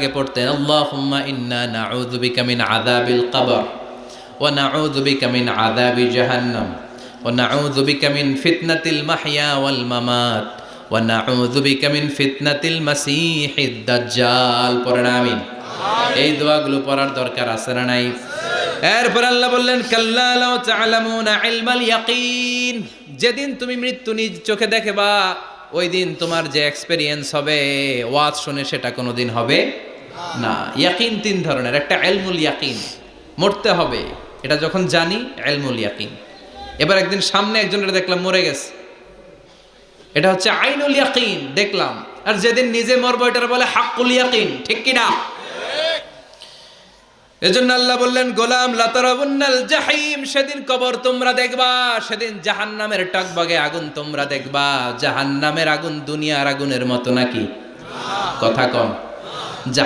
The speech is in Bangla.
আগে পড়তেন আল্লাহুম্মা ইন্না নাউযু বিকা মিন আযাবিল কবর ওয়া নাউযু বিকা মিন আযাবি জাহান্নাম ওয়া নাউযু বিকা মিন ফিতনাতিল মাহইয়া ওয়াল মামাত ওয়া নাউযু বিকা মিন ফিতনাতিল মাসীহিদ দাজ্জাল। পড়েন আমিন। এই দোয়াগুলো পড়ার দরকার আছে না নাই? এরপর আল্লাহ বললেন কাল্লা লাউ তা'লামুনা ইলমাল ইয়াকিন। যেদিন তুমি মৃত্যু নিজ চোখে দেখবা ওই দিন তোমার যে এক্সপেরিয়েন্স হবে ওয়াজ শুনে সেটা কোনোদিন হবে না, ইয়াকিন তিন ধরনের, একটা এলমুল ইয়াকিন, মরতে হবে, এটা যখন জানি, এলমুল ইয়াকিন। এবার একদিন সামনে একজনের দেখলাম মরে গেছে। এটা হচ্ছে আইনুল ইয়াকিন, দেখলাম। আর যেদিন নিজে মরবো, এটার বলে হাক্কুল ইয়াকিন, ঠিক কিনা? এজন্য আল্লাহ বললেন, গোলাম লাতারাবুন্নাল জাহিম, সেদিন কবর তোমরা দেখবা, সেদিন জাহান্নামের টকবগে আগুন তোমরা দেখবা, জাহান্নামের আগুন দুনিয়ার আগুনের মতো নাকি? কথা কম। জাহান